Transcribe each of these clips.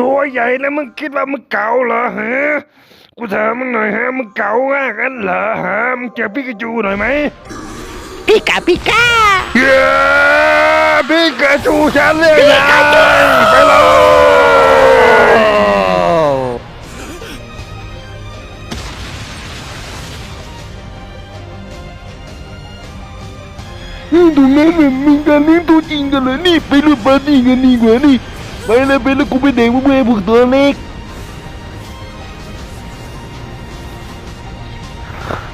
ตัวใหญ่แล้มึงคิดว่ามึงเก่าเหรอฮะกูถามมึงหน่อยฮะมึงเก่ามากันเหรอฮะมึงเจอพี่กจูหน่อยไหมพี่กาพี่กาเย้พี่กจูฉันเลยนะไปเลย นี่ตรงนั้นน่ะมีการเลี้ยงตัวจริงกันเลยนี่ไปรูปปาร์ตี้กันดีกว่านี่ไปเลยไปแล้วกูไปเด็กพวกแม่พวกตัวเล็ก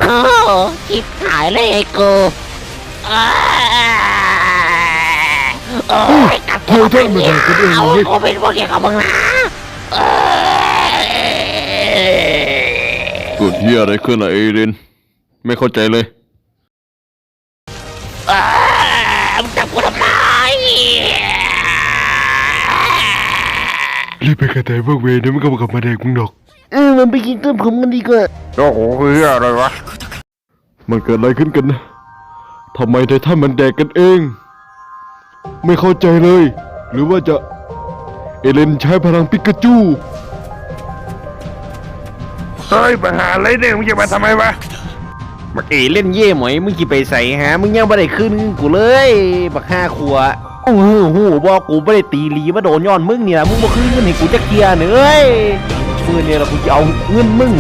โอ้ชิบหายเลยไอ้กูอ้าโอ้ยกลับเธอท่านมาแดกกันเองเอานี่กูเป็นพวกเดียวกับมึงนะเอ้ย เกิดเฮียอะไรขึ้นล่ะเอเดนไม่เข้าใจเลย มึงจับกูทำไมรีบไปกระแตพวกเวรเดี๋ยวมันก็กลับมาแดกมึงดอก เออมันไปกินเต้มผมกันดีกว่าโอ้โหออะไรวะ มันเกิดอะไรขึ้นกันนะทำไมไททันมันแดกกันเอง ไม่เข้าใจเลย หรือว่าจะ เอเลนใช้พลังปิกาจู เฮ้ยปัญหาอะไรเนี่ยมึงจะมาทำไมวะ เอเล่นเย่หมอยมึงกี่ไปใส่ฮะมึงยังไม่ได้ขึ้นกูเลยบักห้าขวบโอ้โหโหบอกกูไม่ได้ตีลีมาโดนย้อนมึงเนี่ยมึงมาขึ้นเงินให้กูจะเคลียร์เนยเอ้ยมือเนี่ยเรากูจะเอาเงินมึง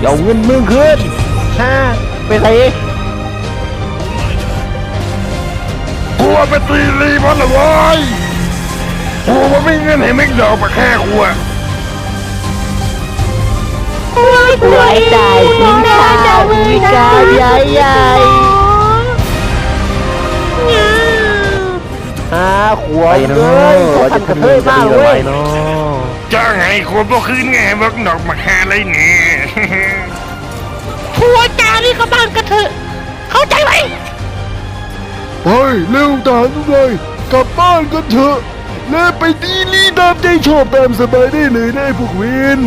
จะเอาเงินมึงขึ้นฮะไปใส่กูว่าไปตีรีบอลละเว้ยกูว่าไม่เงินให้แม่งดอกมาแค่กูอะไว้ใจมึงนะมึงนะ ใหญ่ใหญ่ห้าขวบเลยเขาทำกระเทยมากเว้ยจ้างไงคนพวกคืนไงพวกดอกมาแค่อะไรเนี่ยผัวจานี่ก็บ้านกันเถอะเข้าใจไหมเฮ้ยเร็วทหารทุกนายกลับบ้านกันเถอะและไปตีลีตามใจชอบตามสบายได้เลยนะไอ้พวกเวน